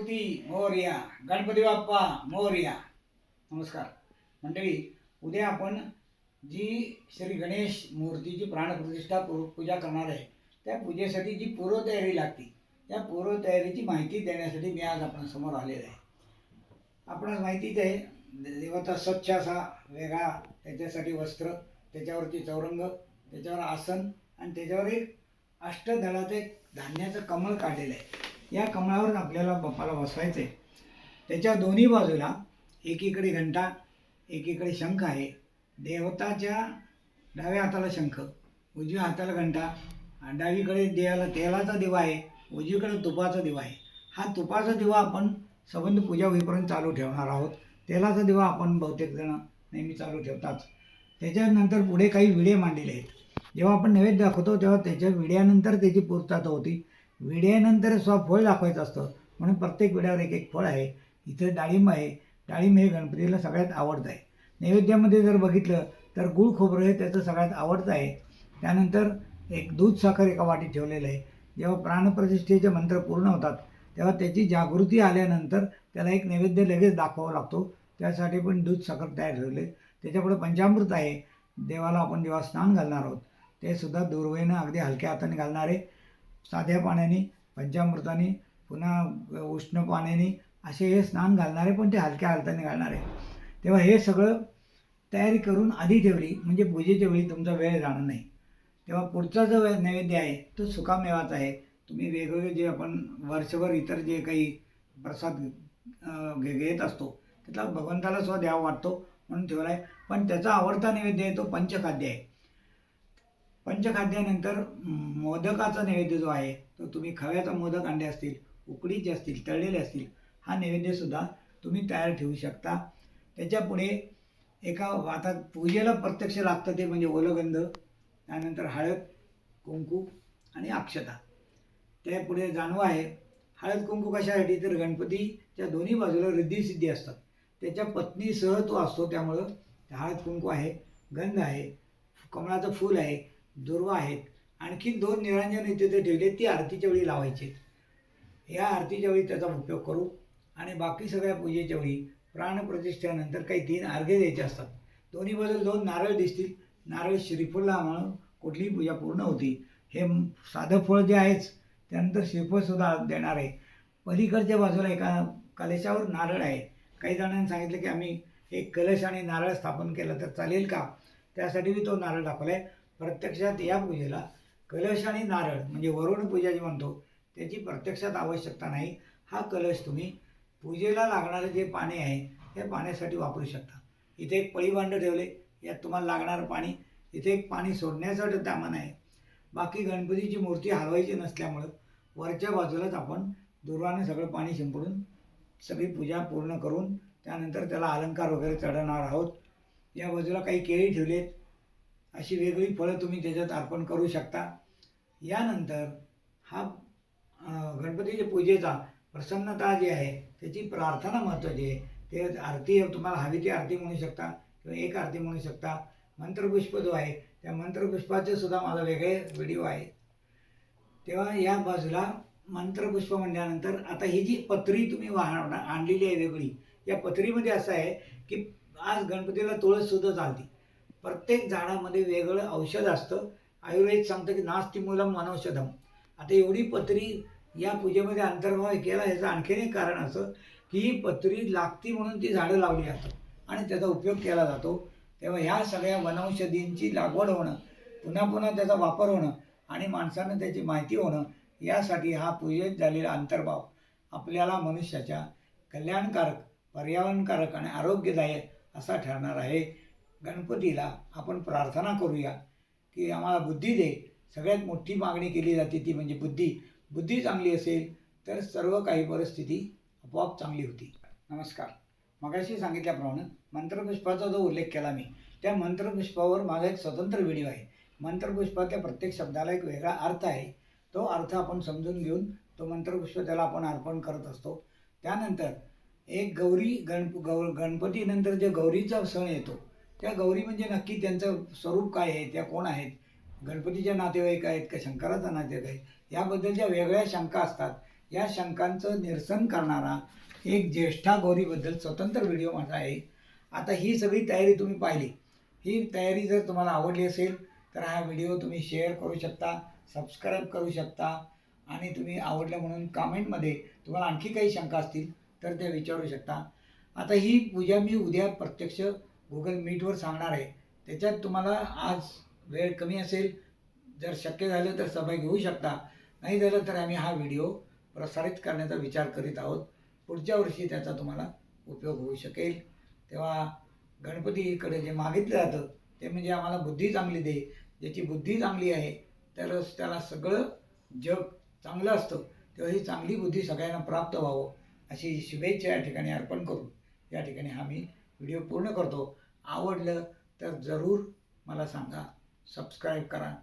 मोर्या गणपती बाप्पा मोर्या. नमस्कार. मंडळी उद्या आपण जी श्री गणेश मूर्तीची प्राणप्रतिष्ठा पूजा करणार आहे त्या पूजेसाठी जी पूर्वतयारी लागते त्या पूर्वतयारीची माहिती देण्यासाठी मी आज आपण समोर आलेलो आहे. आपणास माहितीच आहे देवाचा स्वच्छ असा वेगळा त्याच्यासाठी वस्त्र त्याच्यावरती चौरंग त्याच्यावर आसन आणि त्याच्यावर एक अष्टदळाचं एक धान्याचं कमळ काढलेलं आहे. या कमळावर आपल्याला बाप्पाला बसवायचं आहे त्याच्या दोन्ही बाजूला एकीकडे घंटा एकीकडे शंख आहे. देवताच्या डाव्या हाताला शंख उजव्या हाताला घंटा आणि डावीकडे देवाला तेलाचा दिवा आहे उजवीकडे तुपाचा दिवा आहे. हा तुपाचा दिवा आपण संबंध पूजा होईपर्यंत चालू ठेवणार आहोत. तेलाचा दिवा आपण बहुतेक जण नेहमी चालू ठेवताच. त्याच्यानंतर पुढे काही विडे मांडलेले आहेत. जेव्हा आपण नैवेद्य दाखवतो तेव्हा त्याच्या विड्यानंतर त्याची पूर्तता होती. विड्यानंतर स्व फळ दाखवायचं असतं. म्हणून प्रत्येक विड्यावर एक एक फळ आहे. इथं डाळिंब आहे. डाळिंब हे गणपतीला सगळ्यात आवडतं आहे. नैवेद्यामध्ये जर बघितलं तर गुळ खोबरं हे त्याचं सगळ्यात आवडतं आहे. त्यानंतर एक दूध साखर एका वाटीत ठेवलेलं आहे. जेव्हा प्राणप्रतिष्ठेचे मंत्र पूर्ण होतात तेव्हा त्याची जागृती आल्यानंतर त्याला एक नैवेद्य लगेच दाखवावा लागतो. त्यासाठी पण दूध साखर तयार ठेवले त्याच्यापुढे पंचामृत आहे. देवाला आपण जेव्हा स्नान घालणार आहोत ते सुद्धा दुर्वेनं अगदी हलक्या हाताने घालणारे साध्या पाण्याने पंचामृताने पुन्हा उष्ण पाण्याने असे हे स्नान घालणारे पण ते हलक्या हाताने घालणारे तेव्हा हे सगळं तयारी करून आधी ठेवली म्हणजे पूजेच्या वेळी तुमचा वेळ जाणार नाही. तेव्हा पुढचा जो वे- नैवेद्य आहे तो सुकामेवाचा आहे. तुम्ही वेगवेगळे जे आपण वर्षभर इतर जे काही प्रसाद घे- घेत असतो त्यातला भगवंताला सुद्धा द्यावा वाटतो म्हणून ठेवला आहे पण त्याचा आवडता नैवेद्य आहे तो पंचखाद्य आहे. पंचखाद्यानंतर मोदकाचा नैवेद्य जो आहे तो तुम्ही खव्याचा मोदक अंडे असतील उकडीचे असतील तळलेले असतील हा नैवेद्यसुद्धा तुम्ही तयार ठेवू शकता. त्याच्यापुढे एका आता पूजेला प्रत्यक्ष लागतं ते म्हणजे ओलगंध त्यानंतर हळद कुंकू आणि अक्षता. त्यापुढे जाणवं आहे हळद कुंकू कशासाठी? तर गणपतीच्या दोन्ही बाजूला रिद्धी असतात. त्याच्या पत्नीसह तो असतो त्यामुळं हळद कुंकू आहे गंध आहे कमळाचं फूल आहे दुर्वा आहेत. आणखी दोन निरंजन तिथे ते ठेवले ती आरतीच्या वेळी लावायचे. या आरतीच्या वेळी त्याचा उपयोग करू आणि बाकी सगळ्या पूजेच्या वेळी प्राणप्रतिष्ठेनंतर काही तीन अर्घे द्यायचे असतात. दोन्ही बाजूला दोन नारळ दिसतील. नारळ श्रीफुलला म्हणून कुठलीही पूजा पूर्ण होती. हे साधं फळ जे आहेच त्यानंतर श्रीफळसुद्धा देणार आहे. पलीकडच्या बाजूला एका कलशावर नारळ आहे. काही जणांनी सांगितलं की आम्ही एक कलश आणि नारळ स्थापन केलं तर चालेल का? त्यासाठी मी तो नारळ दाखवला आहे प्रत्यक्षात या पूजेला कलश आणि नारळ म्हणजे वरुण पूजा जी म्हणतो त्याची प्रत्यक्षात आवश्यकता नाही. हा कलश तुम्ही पूजेला लागणारे जे पाणी आहे हे पाण्यासाठी वापरू शकता. इथे एक पळीभांडं ठेवले यात तुम्हाला लागणारं पाणी. इथे एक पाणी सोडण्यासाठी दामन आहे. बाकी गणपतीची मूर्ती हलवायची नसल्यामुळं वरच्या बाजूलाच आपण दुर्वाने सगळं पाणी शिंपडून सगळी पूजा पूर्ण करून त्यानंतर त्याला अलंकार वगैरे चढवणार आहोत. या बाजूला काही केळी ठेवलेत अशी वेगळी फळं तुम्ही त्याच्यात अर्पण करू शकता. यानंतर हा गणपतीच्या पूजेचा प्रसन्नता जी आहे त्याची प्रार्थना महत्त्वाची आहे. ते आरती तुम्हाला हवी ती आरती म्हणू शकता किंवा एक आरती म्हणू शकता. मंत्रपुष्प जो आहे त्या मंत्रपुष्पाचे सुद्धा माझा वेगळे व्हिडिओ आहे. तेव्हा या बाजूला मंत्रपुष्प म्हणल्यानंतर आता ही जी पत्री तुम्ही वाहन आणलेली आहे वेगळी या पत्रीमध्ये असं आहे की आज गणपतीला तुळससुद्धा चालते. प्रत्येक झाडामध्ये वेगळं औषध असतं. आयुर्वेद सांगतं की नास्ति मुलं मनौषधम. आता एवढी पत्री या पूजेमध्ये अंतर्भाव केला ह्याचं आणखीन एक कारण असं की ही पत्री लागती म्हणून ती झाडं लावली जातात आणि त्याचा उपयोग केला जातो. तेव्हा ह्या सगळ्या वनौषधींची लागवड होणं पुन्हा पुन्हा त्याचा वापर होणं आणि माणसानं त्याची माहिती होणं यासाठी हा पूजेत झालेला अंतर्भाव आपल्याला मनुष्याच्या कल्याणकारक पर्यावरणकारक आणि आरोग्यदायक असा ठरणार आहे. गणपतीला आपण प्रार्थना करूया की आम्हाला बुद्धी दे. सगळ्यात मोठी मागणी केली जाते ती म्हणजे बुद्धी. बुद्धी चांगली असेल तर सर्व काही परिस्थिती आपोआप चांगली होती. नमस्कार. मगाशी सांगितल्याप्रमाणे मंत्रपुष्पाचा जो उल्लेख केला मी त्या मंत्रपुष्पावर माझा एक स्वतंत्र व्हिडिओ आहे. मंत्रपुष्पाच्या प्रत्येक शब्दाला एक वेगळा अर्थ आहे. तो अर्थ आपण समजून घेऊन तो मंत्रपुष्प त्याला आपण अर्पण करत असतो. त्यानंतर एक गौरी गणप गौ गणपतीनंतर जे गौरीचा सण येतो त्या गौरी म्हणजे नक्की त्यांचं स्वरूप काय आहे त्या कोण आहेत गणपतीच्या नातेवाईक आहेत का शंकराचा नातेवाईक आहे याबद्दलच्या वेगळ्या शंका असतात. या शंकांचं निरसन करणारा एक ज्येष्ठा गौरीबद्दल स्वतंत्र व्हिडिओ माझा आहे. आता ही सगळी तयारी तुम्ही पाहिली. ही तयारी जर तुम्हाला आवडली असेल तर हा व्हिडिओ तुम्ही शेअर करू शकता सबस्क्राईब करू शकता आणि तुम्ही आवडलं म्हणून कमेंटमध्ये तुम्हाला आणखी काही शंका असतील तर त्या विचारू शकता. आता ही पूजा मी उद्या प्रत्यक्ष गुगल मीटवर सांगणार आहे. त्याच्यात तुम्हाला आज वेळ कमी असेल जर शक्य झालं तर सहभागी घेऊ शकता. नाही झालं तर आम्ही हा व्हिडिओ प्रसारित करण्याचा विचार करीत आहोत. पुढच्या वर्षी त्याचा तुम्हाला उपयोग होऊ शकेल. तेव्हा गणपतीकडे जे मागितलं जातं ते म्हणजे आम्हाला बुद्धी चांगली दे. ज्याची बुद्धी चांगली आहे तरच त्याला सगळं जग चांगलं असतं. तेव्हा ही चांगली बुद्धी सगळ्यांना प्राप्त व्हावं अशी शुभेच्छा या ठिकाणी अर्पण करून या ठिकाणी हा मी व्हिडिओ पूर्ण करतो. आवडलं तर जरूर मला सांगा. सबस्क्राईब करा.